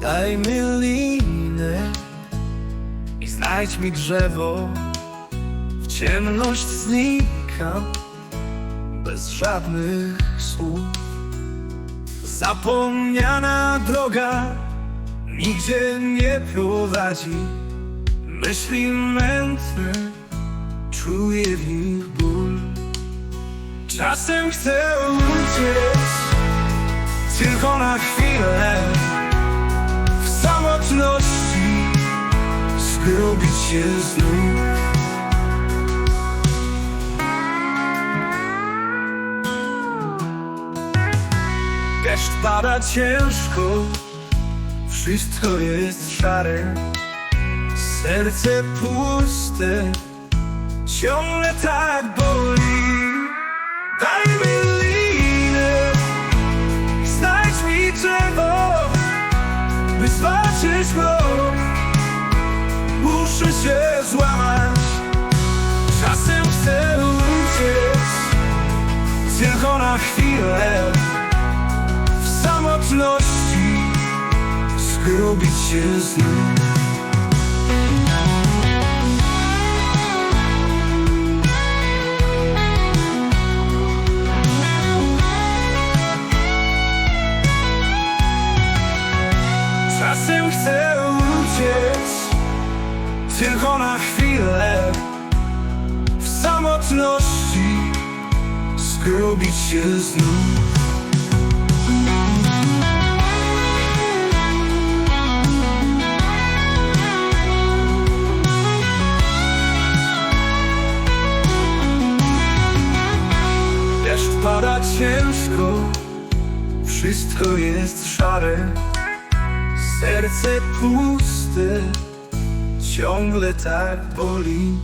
Daj mi linę i znajdź mi drzewo. W ciemność znikam bez żadnych słów. Zapomniana droga nigdzie nie prowadzi. Myśli mętne, czuję w nich ból. Czasem chcę uciec, tylko na chwilę. W samotności skrobić się znów. Deszcz pada ciężko, wszystko jest szare. Serce puste, ciągle tak boli. Daj mi Muszę się złamać, czasem chcę uciec, tylko na chwilę. W samotności skrobić się znów. Tylko na chwilę. W samotności Skrobić się znów. Deszcz pada ciężko Wszystko jest szare. Serce puste, ciągle tak boli.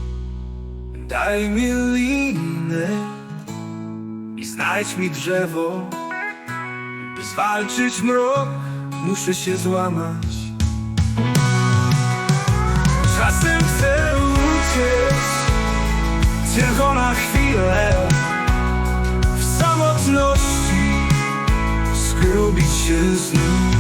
Daj mi linę i znajdź mi drzewo. By zwalczyć mrok, muszę się złamać. Czasem chcę uciec, tylko na chwilę. W samotności skrobić się znów.